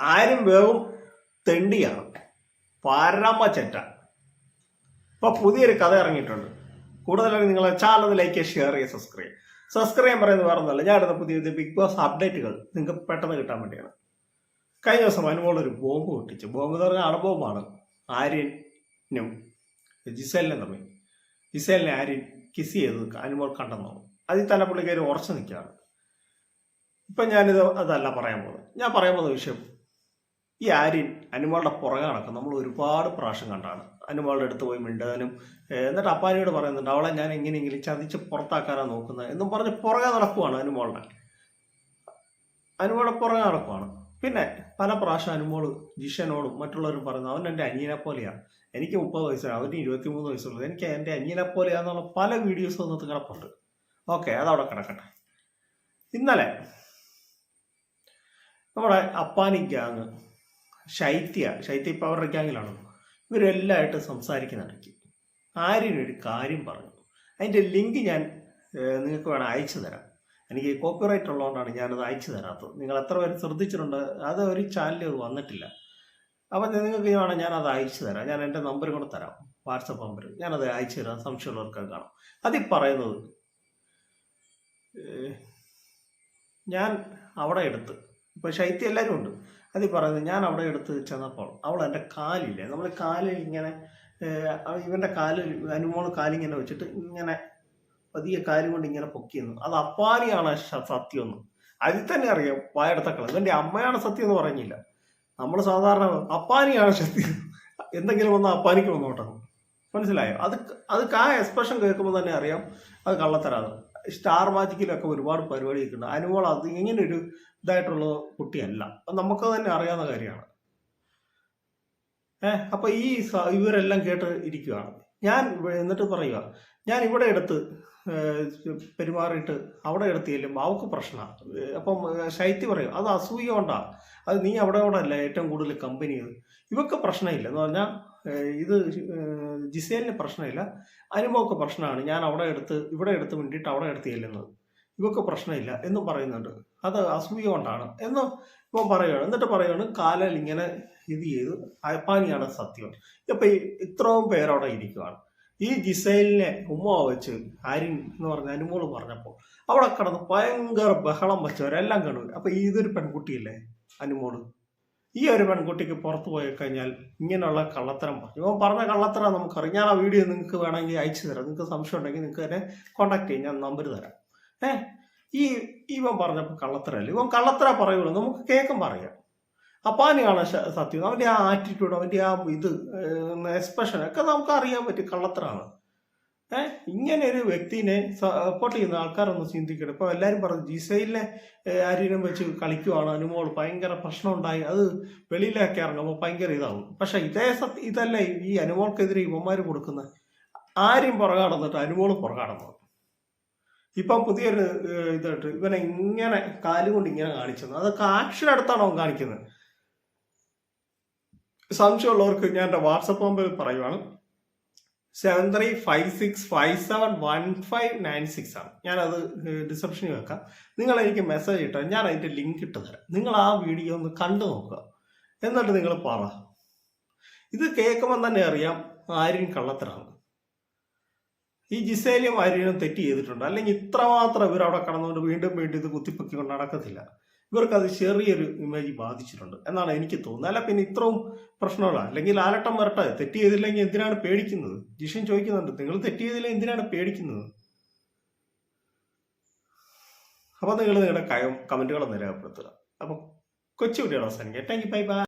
ആരും വേവും തെണ്ടിയാണ്. പാരമ്മ ചെറ്റ. ഇപ്പൊ പുതിയൊരു കഥ ഇറങ്ങിയിട്ടുണ്ട്. കൂടുതലായി നിങ്ങൾ ചാനൽ ലൈക്ക് ഷെയർ ചെയ്യുക സബ്സ്ക്രൈബ് സബ്സ്ക്രൈബ് പറയുന്നത് വേറെ ഒന്നുമല്ല. ഞാൻ അടുത്ത പുതിയ പുതിയ ബിഗ് ബോസ് അപ്ഡേറ്റുകൾ നിങ്ങൾക്ക് പെട്ടെന്ന് കിട്ടാൻ വേണ്ടിയാണ്. കഴിഞ്ഞ ദിവസം അനുമോൾ ഒരു ബോംബ് പൊട്ടിച്ചു. ബോംബ് എന്ന് പറഞ്ഞാൽ അണുബോംബാണ്. ആര്യനും ജിസേലിനും തമ്മിൽ. ജിസേലിനെ ആര്യൻ കിസ് ചെയ്ത് അനുമോൾ കണ്ടെന്നു അതിൽ തന്നെ പുള്ളിക്കാർ ഉറച്ചു നിൽക്കുകയാണ്. ഇപ്പം ഞാനിത് അതല്ല പറയാൻ പോകുന്നത്. ഞാൻ പറയാൻ പോകുന്ന വിഷയം ഈ ആര്യൻ അനുമാളുടെ പുറകെ നടക്കും. നമ്മൾ ഒരുപാട് പ്രാവശ്യം കണ്ടാണ്. അനുമാളുടെ അടുത്ത് പോയി മിണ്ടാനും എന്നിട്ട് അപ്പാരിയോട് പറയുന്നുണ്ട് അവളെ ഞാൻ എങ്ങനെയെങ്കിലും ചതിച്ച് പുറത്താക്കാനാണ് നോക്കുന്നത് എന്നും പറഞ്ഞ് പുറകെ നടക്കുവാണ് അനുമാളുടെ. അനുമാളുടെ പുറകെ നടക്കുവാണ്. പിന്നെ പല പ്രാവശ്യം അനുമോൾ ജിഷനോടും മറ്റുള്ളവരും പറയുന്നു അവൻ എന്റെ അനിയനെ പോലെയാണ്. എനിക്ക് മുപ്പത് വയസ്സാണ് അവന് ഇരുപത്തിമൂന്ന് വയസ്സുള്ളത് എനിക്ക് എന്റെ അനിയനെ പോലെയാന്നുള്ള പല വീഡിയോസും ഒന്നത്ത് കിടപ്പുണ്ട്. ഓക്കെ അതവിടെ കിടക്കട്ടെ. ഇന്നലെ നമ്മുടെ അപ്പാനി ഗ്യാങ് ശൈത്യ ശൈത്യ ഇപ്പം അവരുടെ ഗ്യാങ്ങിലാണ് ഇവരെല്ലാമായിട്ട് സംസാരിക്കുന്നിടയ്ക്ക് ഒരു കാര്യം പറഞ്ഞു. അതിന്റെ ലിങ്ക് ഞാൻ നിങ്ങൾക്ക് വേണം അയച്ചു തരാം. എനിക്ക് കോപ്പിറൈറ്റ് ഉള്ളതുകൊണ്ടാണ് ഞാനത് അയച്ചു തരാത്തത്. നിങ്ങൾ എത്ര പേര് ശ്രദ്ധിച്ചിട്ടുണ്ട് അത് ഒരു ചാനലിൽ അത് വന്നിട്ടില്ല. അപ്പം നിങ്ങൾക്ക് വേണം ഞാനത് അയച്ചു തരാം. ഞാൻ എന്റെ നമ്പർ കൂടെ തരാം. WhatsApp number. ഞാനത് അയച്ചു തരാം. സംശയമുള്ളവർക്ക് കാണാം. അതിൽ പറയുന്നത് ഞാൻ അവിടെ എടുത്ത് ഇപ്പോൾ ശൈത്യം എല്ലാവരും ഉണ്ട്. അതിൽ പറയുന്നത് ഞാൻ അവിടെ എടുത്ത് ചെന്നപ്പോൾ അവൾ എന്റെ കാലില്ലേ? നമ്മൾ കാലിൽ ഇങ്ങനെ ഇവന്റെ കാലിൽ അനുമോൾ കാലിങ്ങനെ വെച്ചിട്ട് ഇങ്ങനെ പതിയെ കാലും കൊണ്ട് ഇങ്ങനെ പൊക്കിയെന്നു അത് അപ്പാനിയാണ് സത്യം സത്യമെന്ന് അതിൽ തന്നെ അറിയാം വായടത്തക്കൾ. ഇവന്റെ അമ്മയാണ് സത്യം എന്ന് പറഞ്ഞില്ല. നമ്മൾ സാധാരണ അപ്പാനിയാണ് സത്യം എന്തെങ്കിലും വന്നാൽ അപ്പാനിക്ക് വന്നോട്ടെ മനസ്സിലായോ? അത് അത് ആ എക്സ്പ്രഷൻ കേൾക്കുമ്പോൾ തന്നെ അറിയാം അത് കള്ളത്തരാണ്. സ്റ്റാർ മാജിക്കിലൊക്കെ ഒരുപാട് പരിപാടി ഉണ്ട് അനുമോൾ അത് ഇങ്ങനെ ഒരു ഇതായിട്ടുള്ള കുട്ടിയല്ല. നമുക്ക് തന്നെ അറിയാവുന്ന കാര്യമാണ്. ഏഹ്? അപ്പൊ ഈ ഇവരെല്ലാം കേട്ട് ഇരിക്കുകയാണ് ഞാൻ എന്നിട്ട് പറയുക ഞാൻ ഇവിടെ എടുത്ത് പെരുമാറിയിട്ട് അവിടെ എടുത്ത് ചെല്ലുമ്പോൾ അവൾക്ക് പ്രശ്നമാണ് അപ്പം ശൈത്യം പറയും അത് അസൂയ കൊണ്ടാണ് അത് നീ അവിടെ അവിടെ അല്ല ഏറ്റവും കൂടുതൽ കമ്പനി ഇവക്ക് പ്രശ്നമില്ല. എന്ന് പറഞ്ഞാൽ ഇത് ജിസേലിന് പ്രശ്നമില്ല. അനുഭവക്ക് പ്രശ്നമാണ് ഞാൻ അവിടെ എടുത്ത് ഇവിടെ എടുത്ത് വേണ്ടിയിട്ട് അവിടെ എടുത്ത് ചെല്ലുന്നത് ഇവക്ക് പ്രശ്നമില്ല എന്ന് പറയുന്നുണ്ട്. അത് അസൂയ കൊണ്ടാണ്. എന്ന് ഇപ്പം പറയുകയാണ് എന്നിട്ട് പറയുകയാണ് കാലിൽ ഇങ്ങനെ ഇത് ചെയ്ത്. അപ്പാനിയാണ് സത്യം. ഇപ്പം ഇത്രയും പേരവിടെ ഇരിക്കുകയാണ് ഈ ജിസൈലിനെ ഉമ്മ വെച്ച് ആര്യൻ എന്ന് പറഞ്ഞ അനുമോൾ പറഞ്ഞപ്പോൾ അവിടെ കിടന്ന് ഭയങ്കര ബഹളം വെച്ചവരെല്ലാം കണ്ടു. അപ്പൊ ഇതൊരു പെൺകുട്ടിയല്ലേ അനുമോൾ? ഈ ഒരു പെൺകുട്ടിക്ക് പുറത്തു പോയി കഴിഞ്ഞാൽ ഇങ്ങനെയുള്ള കള്ളത്തരം പറഞ്ഞു ഇവൻ പറഞ്ഞ കള്ളത്തരം നമുക്കറിയാം. ഞാൻ ആ വീഡിയോ നിങ്ങൾക്ക് വേണമെങ്കിൽ അയച്ചു തരാം. നിങ്ങൾക്ക് സംശയം ഉണ്ടെങ്കിൽ നിങ്ങൾക്ക് എന്നെ കോൺടാക്ട് ചെയ്യും. ഞാൻ നമ്പർ തരാം. ഏ? ഈ ഇവൻ പറഞ്ഞപ്പോൾ കള്ളത്തരല്ല? ഇവൻ കള്ളത്തര പറയുള്ളൂ. നമുക്ക് കേൾക്കും പറയാം അപ്പാനെയാണ് സത്യം. അവന്റെ ആ ആറ്റിറ്റ്യൂഡ് അവന്റെ ആ ഇത് എക്സ്പ്രഷൻ ഒക്കെ നമുക്ക് അറിയാൻ പറ്റും കള്ളത്തരാണ്. ഏഹ് ഇങ്ങനെ ഒരു വ്യക്തിനെ സപ്പോർട്ട് ചെയ്യുന്ന ആൾക്കാരൊന്നും ചിന്തിക്കണം. ഇപ്പൊ എല്ലാവരും പറഞ്ഞു ജിസൈലിനെ ആര്യനും വെച്ച് കളിക്കുവാണ്. അനുമോൾ ഭയങ്കര പ്രശ്നം ഉണ്ടായി. അത് വെളിയിലേക്ക് ഇറങ്ങുമ്പോൾ ഭയങ്കര ഇതാവും. പക്ഷെ ഇതേ സത്യ ഇതല്ല ഈ അനുമോൾക്കെതിരെ ഇവന്മാര് കൊടുക്കുന്ന ആര്യം പുറകാടുന്നിട്ട് അനുമോൾ പുറകാടുന്നത് ഇപ്പം പുതിയൊരു ഇതായിട്ട് ഇവനെ ഇങ്ങനെ കാലുകൊണ്ട് ഇങ്ങനെ കാണിച്ചത്. അതൊക്കെ ആക്ഷൻ എടുത്താണ് അവൻ കാണിക്കുന്നത്. സംശയമുള്ളവർക്ക് ഞാൻ എന്റെ വാട്സപ്പ് നമ്പർ പറയുവാണ്. Seven three five six five seven one five nine six ആണ്. ഞാനത് ഡിസ്ക്രിപ്ഷനിൽ വെക്കാം. നിങ്ങൾ എനിക്ക് മെസ്സേജ് ഇട്ടാൽ ഞാൻ അതിന്റെ ലിങ്ക് ഇട്ട് തരാം. നിങ്ങൾ ആ വീഡിയോ ഒന്ന് കണ്ടു നോക്കുക. എന്നിട്ട് നിങ്ങൾ പറ. ഇത് കേൾക്കുമ്പോൾ തന്നെ അറിയാം ആര്യൻ കള്ളത്തരാണ്. ഈ ജിസേലിയും ആര്യനും തെറ്റ് ചെയ്തിട്ടുണ്ട്. അല്ലെങ്കിൽ ഇത്രമാത്രം ഇവർ അവിടെ കടന്നുകൊണ്ട് വീണ്ടും വീണ്ടും ഇത് കുത്തിപ്പൊക്കിക്കൊണ്ട് നടക്കത്തില്ല. ഇവർക്ക് അത് ചെറിയൊരു ഇമേജ് ബാധിച്ചിട്ടുണ്ട് എന്നാണ് എനിക്ക് തോന്നുന്നത്. അല്ല പിന്നെ ഇത്രയും പ്രശ്നമുള്ള അല്ലെങ്കിൽ ആലട്ടം വരട്ടെ തെറ്റ് ചെയ്തില്ലെങ്കിൽ എന്തിനാണ് പേടിക്കുന്നത്? ജിഷൻ ചോദിക്കുന്നുണ്ട് നിങ്ങൾ തെറ്റ് ചെയ്തില്ലെങ്കിൽ എന്തിനാണ് പേടിക്കുന്നത്? അപ്പൊ നിങ്ങൾ നിങ്ങളുടെ കമന്റുകളൊന്നും രേഖപ്പെടുത്തുക. അപ്പൊ കൊച്ചു video അവസാനിക്കാം. Thank you bye bye